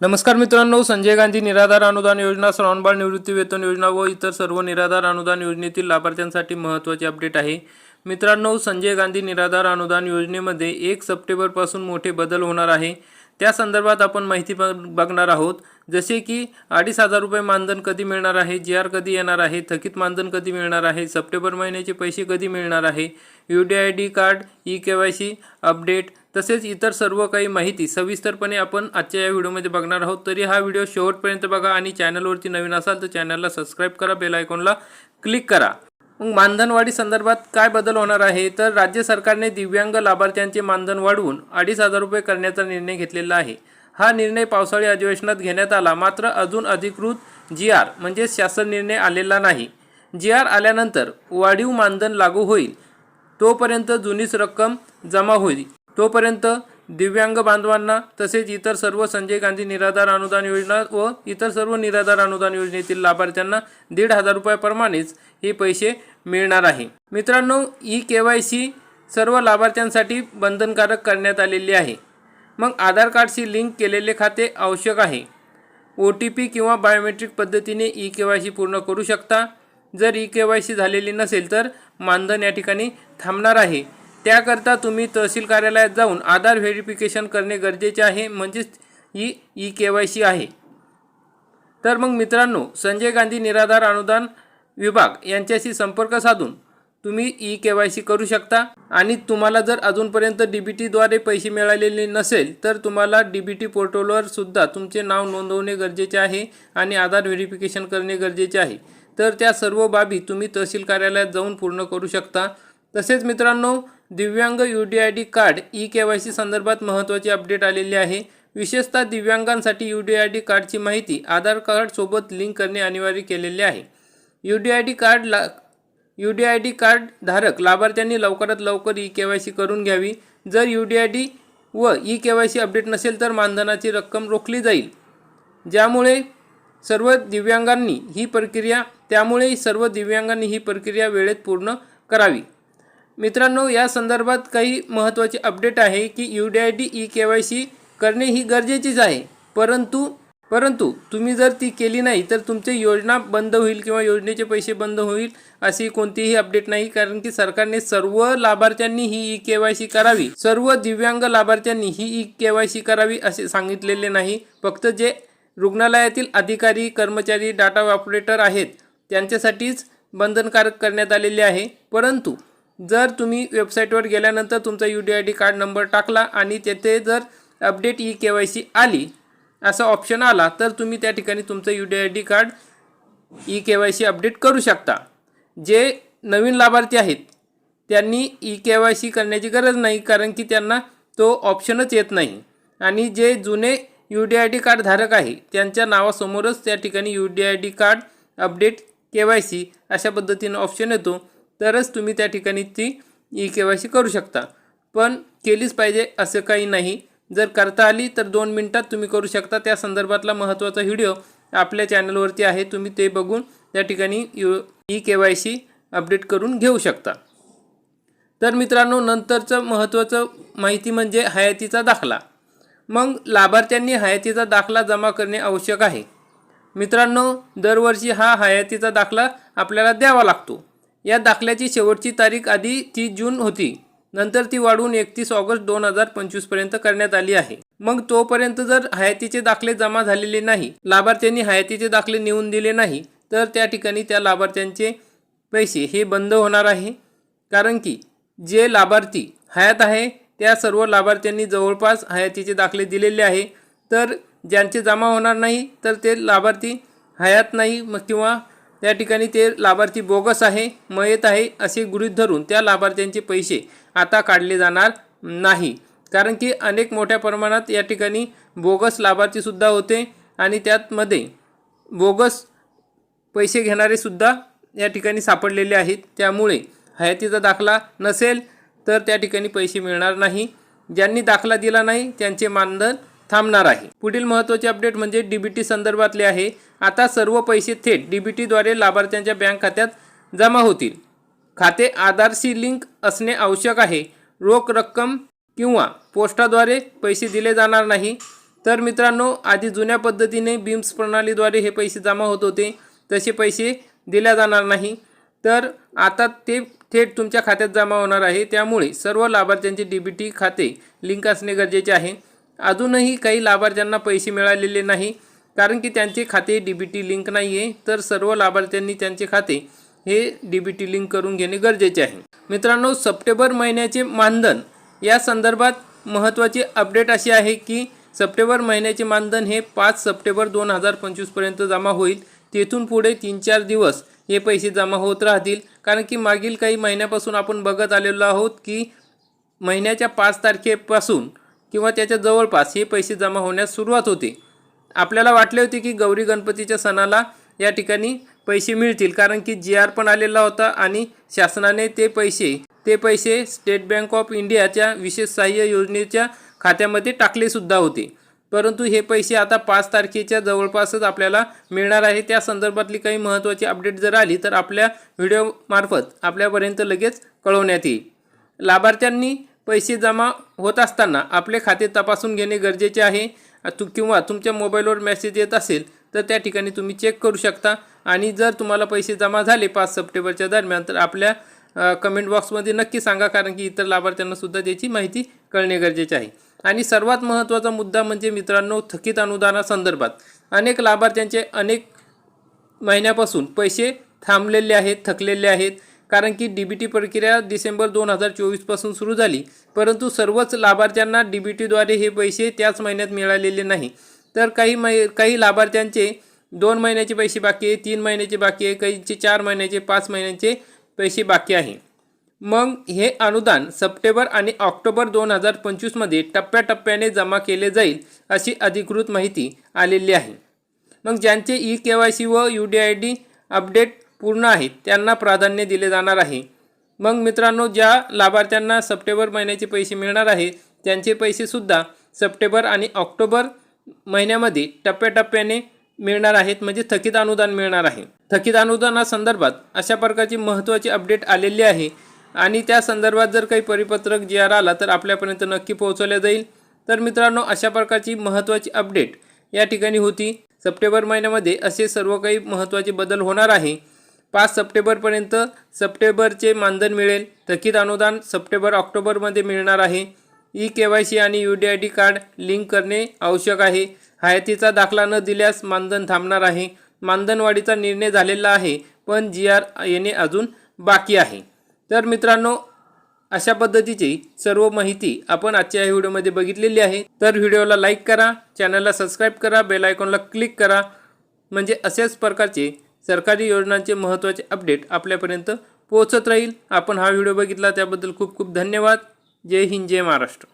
नमस्कार मित्रांनो संजय गांधी निराधार अनुदान योजना श्रावणबाळ निवृत्ती वेतन योजना व इतर सर्व निराधार अनुदान योजनेतील लाभार्थ्यांसाठी महत्त्वाचे अपडेट आहे. मित्रांनो संजय गांधी निराधार अनुदान योजनेमध्ये एक सप्टेंबरपासून मोठे बदल होणार आहे. त्या संदर्भात आपण माहिती बघणार आहोत. जसे की अडीच हजार रुपये मानधन कधी मिळणार आहे जी आर कधी येणार आहे थकीत मानधन कधी मिळणार आहे सप्टेंबर महिन्याचे पैसे कधी मिळणार आहे U D I D card e K Y C update तसेच इतर सर्व काही माहिती सविस्तरपणे आपण आजच्या या व्हिडिओमध्ये बघणार आहोत. तरी हा व्हिडिओ शेवटपर्यंत बघा आणि चॅनलवरती नवीन असाल तर चॅनलला सबस्क्राईब करा बेल आयकॉनला क्लिक करा. मग मानधनवाढी संदर्भात काय बदल होणार आहे? तर राज्य सरकारने दिव्यांग लाभार्थ्यांचे मानधन वाढवून अडीच हजार रुपये करण्याचा निर्णय घेतलेला आहे. हा निर्णय पावसाळी अधिवेशनात घेण्यात आला. मात्र अजून अधिकृत जी आर म्हणजे शासन निर्णय आलेला नाही. जी आर आल्यानंतर वाढीव मानधन लागू होईल. तोपर्यंत जुनीच रक्कम जमा होईल. तोपर्यंत दिव्यांग बांधवांना तसेच इतर सर्व संजय गांधी निराधार अनुदान योजना व इतर सर्व निराधार अनुदान योजनेतील लाभार्थ्यांना दीड हजार रुपयाप्रमाणेच हे पैसे मिळणार आहे. मित्रांनो ई के वाय सी सर्व लाभार्थ्यांसाठी बंधनकारक करण्यात आलेली आहे. मग आधार कार्डशी लिंक केलेले खाते आवश्यक आहे. ओ टी पी किंवा बायोमेट्रिक पद्धतीने ई के वाय सी पूर्ण करू शकता. जर ई के वाय सी झालेली नसेल तर मानधन या ठिकाणी थांबणार आहे. त्याकरता तुम्ही तहसील कार्यालयात जाऊन आधार व्हेरिफिकेशन करणे गरजेचे आहे म्हणजेच e e K Y C आहे. तर मग मित्रांनो संजय गांधी निराधार अनुदान विभाग यांच्याशी संपर्क साधून तुम्ही ई के वाय सी करू शकता. आणि तुम्हाला जर अजूनपर्यंत डी बी टीद्वारे पैसे मिळालेले नसेल तर तुम्हाला डी बी टी पोर्टलवर सुद्धा तुमचे नाव नोंदवणे गरजेचे आहे आणि आधार व्हेरिफिकेशन करणे गरजेचे आहे. तर त्या सर्व बाबी तुम्ही तहसील कार्यालयात जाऊन पूर्ण करू शकता. तसेच मित्रांनो दिव्यांग U D I D card e K Y C संदर्भात महत्त्वाची अपडेट आलेली आहे. विशेषतः दिव्यांगांसाठी यू डी आय डी कार्डची माहिती आधार कार्डसोबत लिंक करणे अनिवार्य केलेले आहे. U D I D card ला U D I D card धारक लाभार्थ्यांनी लवकरात लवकर ई के वाय सी करून घ्यावी. जर यू डी आय डी व e K Y C update नसेल तर मानधनाची रक्कम रोखली जाईल. ज्यामुळे सर्व दिव्यांगांनी ही प्रक्रिया त्यामुळे सर्व दिव्यांगांनी ही प्रक्रिया वेळेत पूर्ण करावी. मित्रांनो या संदर्भात काही महत्त्वाचे अपडेट आहे की U D I D e K Y C करणे ही गरजेचीच आहे. परंतु परंतु तुम्ही जर ती केली नाही तर तुमची योजना बंद होईल किंवा योजनेचे पैसे बंद होईल अशी कोणतीही अपडेट नाही कारण की सरकारने सर्व लाभार्थ्यांनी ही ई के वाय सी करावी. सर्व दिव्यांग लाभार्थ्यांनी ही ई के वाय सी करावी असे सांगितलेले नाही. फक्त जे रुग्णालयातील अधिकारी कर्मचारी डाटा ऑपरेटर आहेत त्यांच्यासाठीच बंधनकारक करण्यात आलेले आहे. परंतु जर तुम्ही वेबसाईटवर गेल्यानंतर तुमचा U D I D card number टाकला आणि तेथे जर update e K Y C आली असा ऑप्शन आला तर तुम्ही त्या ठिकाणी तुमचं U D I D card e K Y C update करू शकता. जे नवीन लाभार्थी आहेत त्यांनी ई के वाय सी करण्याची गरज नाही कारण की त्यांना तो ऑप्शनच येत नाही. आणि जे जुने U D I D card धारक आहे त्यांच्या नावासमोरच त्या ठिकाणी U D I D card update K Y C अशा पद्धतीनं ऑप्शन येतो. तरच तुम्ही त्या ठिकाणी ती ई के वाय सी करू शकता. पण केलीच पाहिजे असं काही नाही. जर करता आली तर दोन मिनटात तुम्ही करू शकता. त्या संदर्भातला महत्त्वाचा व्हिडिओ आपल्या चॅनलवरती आहे. तुम्ही ते बघून त्या ठिकाणी U e K Y C update करून घेऊ शकता. तर मित्रांनो नंतरचं महत्त्वाचं माहिती म्हणजे हयातीचा दाखला. मग लाभार्थ्यांनी हयातीचा दाखला जमा करणे आवश्यक आहे. मित्रांनो दरवर्षी हा हयातीचा दाखला आपल्याला द्यावा लागतो. या दाखल्याची शेवटची तारीख आधी तीस जून होती. नंतर ती वाढवून एकतीस ऑगस्ट दोन हजार पंचवीसपर्यंत करण्यात आली आहे. मग तोपर्यंत जर हयातीचे दाखले जमा झालेले नाही लाभार्थ्यांनी हयातीचे दाखले नेऊन दिले नाही तर त्या ठिकाणी त्या लाभार्थ्यांचे पैसे हे बंद होणार आहे. कारण की जे लाभार्थी हयात आहे त्या सर्व लाभार्थ्यांनी जवळपास हयातीचे दाखले दिलेले आहे. तर ज्यांचे जमा होणार नाही तर ते लाभार्थी हयात नाही मग किंवा त्या ठिकाणी ते लाभार्थी बोगस आहे मयत आहे असे गृहीत धरून त्या लाभार्थ्यांचे पैसे आता काढले जाणार नाही. कारण की अनेक मोठ्या प्रमाणात या ठिकाणी बोगस लाभार्थीसुद्धा होते आणि त्यातमध्ये बोगस पैसे घेणारेसुद्धा या ठिकाणी सापडलेले आहेत. त्यामुळे हयातीचा दाखला नसेल तर त्या ठिकाणी पैसे मिळणार नाही. ज्यांनी दाखला दिला नाही त्यांचे मानधन थांबणार आहे. पुढील महत्त्वाचे अपडेट म्हणजे डी बी टी संदर्भातले आहे. आता सर्व पैसे थेट डी बी टीद्वारे लाभार्थ्यांच्या बँक खात्यात जमा होतील. खाते आधारशी लिंक असणे आवश्यक आहे. रोख रक्कम किंवा पोस्टाद्वारे पैसे दिले जाणार नाही. तर मित्रांनो आधी जुन्या पद्धतीने बीम्स प्रणालीद्वारे हे पैसे जमा होत होते. तसे पैसे दिल्या जाणार नाही. तर आता ते थेट तुमच्या खात्यात जमा होणार आहे. त्यामुळे सर्व लाभार्थ्यांचे डी बी टी खाते लिंक असणे गरजेचे आहे. अजूनही काही लाभार्थ्यांना पैसे मिळालेले नाही कारण की त्यांचे खाते डी बी टी लिंक नाही आहे तर सर्व लाभार्थ्यांनी त्यांचे खाते हे डी बी टी लिंक करून घेणे गरजेचे आहे. मित्रांनो सप्टेंबर महिन्याचे मानधन या संदर्भात महत्त्वाची अपडेट अशी आहे की सप्टेंबर महिन्याचे मानधन हे पाच सप्टेंबर दोन हजार पंचवीसपर्यंत जमा होईल. तेथून पुढे तीन चार दिवस हे पैसे जमा होत राहतील कारण की मागील काही महिन्यापासून आपण बघत आलेलो आहोत की महिन्याच्या पाच तारखेपासून किंवा त्याच्या जवळपास हे पैसे जमा होण्यास सुरुवात होते. आपल्याला वाटले होते की गौरी गणपतीच्या सणाला या ठिकाणी पैसे मिळतील कारण की जी आर पण आलेला होता आणि शासनाने ते पैसे ते पैसे स्टेट बँक ऑफ इंडियाच्या विशेष सहाय्य योजनेच्या खात्यामध्ये टाकले सुद्धा होते. परंतु हे पैसे आता पाच तारखेच्या जवळपासच आपल्याला मिळणार आहे. त्या संदर्भातली काही महत्त्वाची अपडेट जर आली तर आपल्या व्हिडिओमार्फत आपल्यापर्यंत लगेच कळवण्यात येईल. लाभार्थ्यांनी पैसे जमा होत असताना आपले खाते तपासून घेणे गरजेचे आहे. तु किंवा तुमच्या मोबाईलवर मेसेज येत असेल तर त्या ठिकाणी तुम्ही चेक करू शकता. आणि जर तुम्हाला पैसे जमा झाले पाच सप्टेंबरच्या दरम्यान तर आपल्या कमेंट बॉक्समध्ये नक्की सांगा कारण की इतर लाभार्थ्यांना सुद्धा त्याची माहिती कळणे गरजेचे आहे. आणि सर्वात महत्त्वाचा मुद्दा म्हणजे मित्रांनो थकीत अनुदानासंदर्भात. अनेक लाभार्थ्यांचे अनेक महिन्यापासून पैसे थांबलेले आहेत थकलेले आहेत. कारण की डी बी टी प्रक्रिया डिसेंबर दोन हजार चोवीसपासून सुरू झाली. परंतु सर्वच लाभार्थ्यांना डी बी टीद्वारे हे पैसे त्याच महिन्यात मिळालेले नाही. तर काही मै काही लाभार्थ्यांचे दोन महिन्याचे पैसे बाकी आहे तीन महिन्याचे बाकी आहे काहीचे चार महिन्याचे पाच महिन्याचे पैसे बाकी आहे. मग हे अनुदान सप्टेंबर आणि ऑक्टोबर दोन हजार पंचवीसमध्ये टप्प्याटप्प्याने जमा केले जाईल अशी अधिकृत माहिती आलेली आहे. मग ज्यांचे ई के वाय सी व U D I D update पूर्ण आहेत त्यांना प्राधान्य दिले जाणार आहे. मग मित्रांनो ज्या लाभार्थ्यांना सप्टेंबर महिन्याचे पैसे मिळणार आहे त्यांचे पैसेसुद्धा सप्टेंबर आणि ऑक्टोबर महिन्यामध्ये टप्प्याटप्प्याने मिळणार आहेत म्हणजे थकीत अनुदान मिळणार आहे. थकीत अनुदानासंदर्भात अशा प्रकारची महत्त्वाची अपडेट आलेली आहे आणि त्या संदर्भात जर काही परिपत्रक जी आर आला तर आपल्यापर्यंत नक्की पोहोचवल्या जाईल. तर मित्रांनो अशा प्रकारची महत्त्वाची अपडेट या ठिकाणी होती. सप्टेंबर महिन्यामध्ये असे सर्व काही महत्त्वाचे बदल होणार आहे. पाच सप्टेंबरपर्यंत सप्टेंबरचे मानधन मिळेल. थकीत अनुदान सप्टेंबर ऑक्टोबरमध्ये मिळणार आहे. ई के वाय सी आणि U D I D card link करणे आवश्यक आहे. हयातीचा दाखला न दिल्यास मानधन थांबणार आहे. मानधनवाढीचा निर्णय झालेला आहे पण जी आर येणे अजून बाकी आहे. तर मित्रांनो अशा पद्धतीची सर्व माहिती आपण आजच्या या व्हिडिओमध्ये बघितलेली आहे. तर व्हिडिओला लाईक करा चॅनलला सबस्क्राईब करा बेल आयकॉनला क्लिक करा. म्हणजे अशाच प्रकारचे सरकारी योजनांचे महत्त्वाचे अपडेट आपल्यापर्यंत पोहोचत राहील. आपण हा व्हिडिओ बघितला त्याबद्दल खूप खूप धन्यवाद. जय हिंद जय महाराष्ट्र.